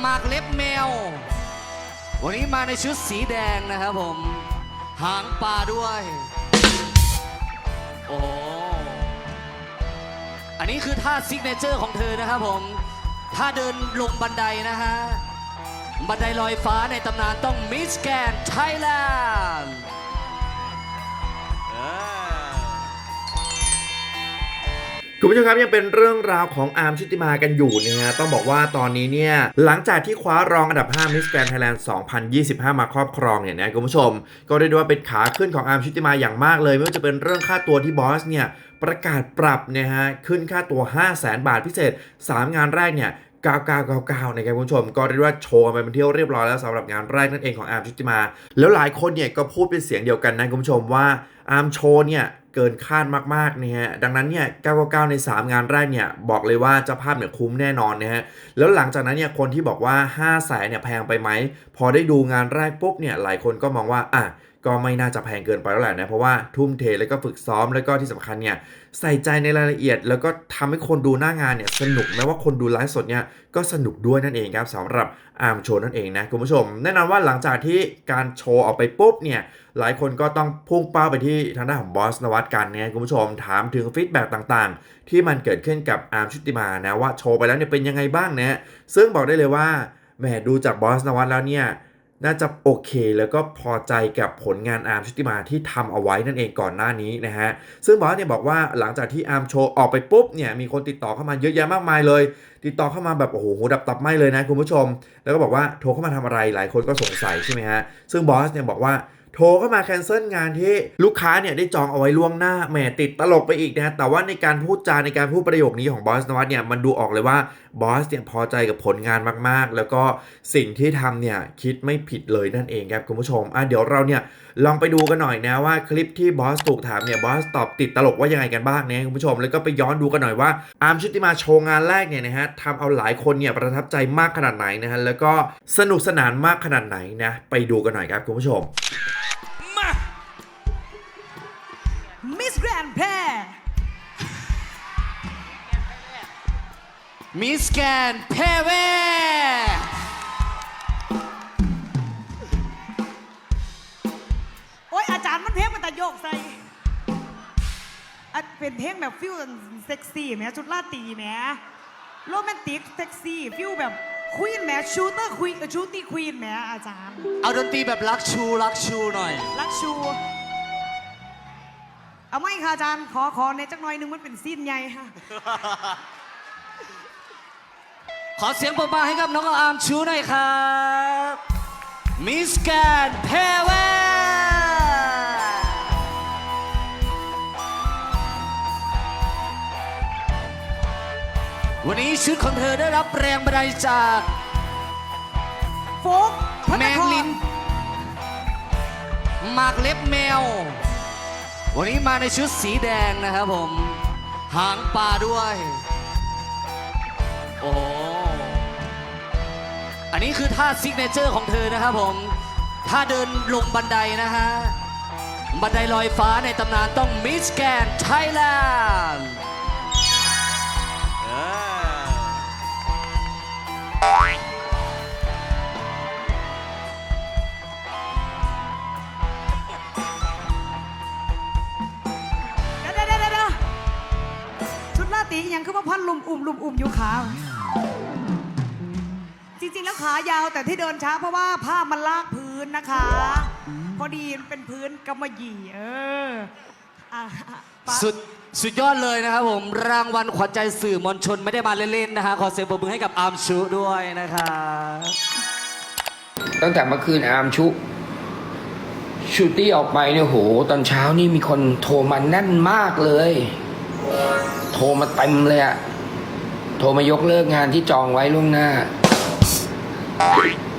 หมากเล็บแมว วันนี้มาในชุดสีแดงนะครับผม หางปลาด้วย โอ้อันนี้คือท่าซิกเนเจอร์ของเธอนะครับผมถ้าเดินลงบันไดนะฮะ บันไดลอยฟ้าในตำนานต้องมิสแกนไทยแลนด์ คุณผู้ชมครับยังเป็นเรื่องราวของอาร์มชุติมากันอยู่นะฮะต้องบอกว่าตอนนี้เนี่ยหลังจากที่คว้ารองอันดับ 5 Miss Grand Thailand 2025 มาครอบครองเนี่ยนะคุณผู้ชม ก็เรียกได้ว่าเป็นขาขึ้นของอาร์มชุติมาอย่างมากเลย ไม่ว่าจะเป็นเรื่องค่าตัวที่บอสเนี่ยประกาศปรับนะฮะขึ้นค่าตัว 5 0 0 0 0 0บาทพิเศษ 3 งานแรกเนี่ย9999นะครับคุณผู้ชม ก็เรียกได้ว่าโชว์ไปเป็นที่เรียบร้อยแล้วสำหรับงานแรกนั่นเองของอาร์มชุติมา แล้วหลายคนเนี่ยก็พูดเป็นเสียงเดียวกันนะคุณผู้ชมว่าอาร์มโชว์เนี่ย เกินคาดมากๆนะฮะ ดังนั้นเนี่ย 999 ใน 3 งานแรกเนี่ย บอกเลยว่าเจ้าภาพเนี่ยคุ้มแน่นอนนะฮะ แล้วหลังจากนั้นเนี่ย คนที่บอกว่า5แสนเนี่ยแพงไปไหม พอได้ดูงานแรกปุ๊บเนี่ย หลายคนก็มองว่า อะ ก็ไม่น่าจะแพงเกินไปแล้วแหละนะเพราะว่าทุ่มเทแล้วก็ฝึกซ้อมแล้วก็ที่สำคัญเนี่ยใส่ใจในรายละเอียด แล้วก็ทำให้คนดูหน้างานเนี่ยสนุกแม้ว่าคนดูไลฟ์สดเนี่ยก็สนุกด้วยนั่นเองครับสำหรับอาร์มโชว์นั่นเองนะคุณผู้ชม แน่นอนว่าหลังจากที่การโชว์ออกไปปุ๊บเนี่ยหลายคนก็ต้องพุ่งเป้าไปที่ทางด้านของบอสนวัตกันเนี่ยคุณผู้ชมถามถึงฟีดแบ็กต่างๆ ที่มันเกิดขึ้นกับอาร์มชุติมานะว่าโชว์ไปแล้วเนี่ยเป็นยังไงบ้างนะซึ่งบอกได้เลยว่าแหมดูจากบอสนวัตแล้วเนี่ย น่าจะโอเคแล้วก็พอใจกับผลงานอาร์มชุติมาที่ทำเอาไว้นั่นเองก่อนหน้านี้นะฮะ ซึ่งบอสเนี่ยบอกว่าหลังจากที่อาร์มโชว์ออกไปปุ๊บเนี่ยมีคนติดต่อเข้ามาเยอะแยะมากมายเลย ติดต่อเข้ามาแบบโอ้โหดับตับไม่เลยนะคุณผู้ชม แล้วก็บอกว่าโทรเข้ามาทำอะไรหลายคนก็สงสัยใช่ไหมฮะ ซึ่งบอสเนี่ยบอกว่า โทรเข้ามาแคนเซิลงานที่ลูกค้าเนี่ยได้จองเอาไว้ล่วงหน้าแหมติดตลกไปอีกนะฮะแต่ว่าในการพูดจาในการพูดประโยคนี้ของบอสนวัตเนี่ยมันดูออกเลยว่าบอสเนี่ยพอใจกับผลงานมากๆ แล้วก็สิ่งที่ทำเนี่ยคิดไม่ผิดเลยนั่นเองครับคุณผู้ชมอะเดี๋ยวเราเนี่ยลองไปดูกันหน่อยนะว่าคลิปที่บอสถูกถามเนี่ยบอสตอบติดตลกว่ายังไงกันบ้างนะคุณผู้ชมแล้วก็ไปย้อนดูกันหน่อยว่าอาร์มชุติมาโชว์งานแรกเนี่ยนะฮะทำเอาหลายคนเนี่ยประทับใจมากขนาดไหนนะฮะแล้วก็สนุกสนานมากขนาดไหนนะไปดูกันหน่อยครับคุณผู้ชม มิสแกนเพเวโอ้ยอาจารย์มันเพลงมันแต่โยกใส่อะเป็นเพลงแบบฟิลเซ็กซี่แหมชุดลาตรีแหมโรแมนติกเซ็กซี่ฟิลแบบควีนแหมชูเตอร์ควีนชูตี้ควีนแหมอาจารย์ เอาดนตรีแบบรักชูรักชูหน่อยลักชู เอาไม่ค่ะอาจารย์ขอขอในจักหน่อยหนึงมันเป็นซีนใหญ่ค่ะ ขอเสียงปรบมือให้กับน้องอาร์มชูหน่อยครับมิสแกนเพเววันนี้ชุดของเธอได้รับแรงบันดาลใจจากโฟกพัฒแมนงครลินหมากเล็บแมว วันนี้มาในชุดสีแดงนะครับผม หางปลาด้วย โอ้ อันนี้คือท่าซิกเนเจอร์ของเธอนะครับผมถ้าเดินลงบันไดนะฮะ บันไดลอยฟ้าในตำนานต้องมิสแกนไทยแลนด์เดี๋ยวเดี๋ยวเดี๋ยวชุดลาตรียังคือว่าพันลุมอุ่มลุมอุ่มอยู่ขาว ขายาวแต่ที่เดินช้าเพราะว่าผ้ามันลากพื้นนะคะ พอดีมันเป็นพื้นกำมะหยี่เอออะปะสุดสุดยอดเลยนะครับผม รางวัลขวัญใจสื่อมวลชนไม่ได้มาเล่นๆนะฮะขอเสียงปรบมือให้กับอาร์มชูด้วยนะครับตั้งแต่เมื่อคืนอาร์มชุชูตี้ออกไปเนี่ยโห ตอนเช้านี่มีคนโทรมาแน่นมากเลย โทรมาเต็มเลยอะโทรมายกเลิกงานที่จองไว้ล่วงหน้า Bye.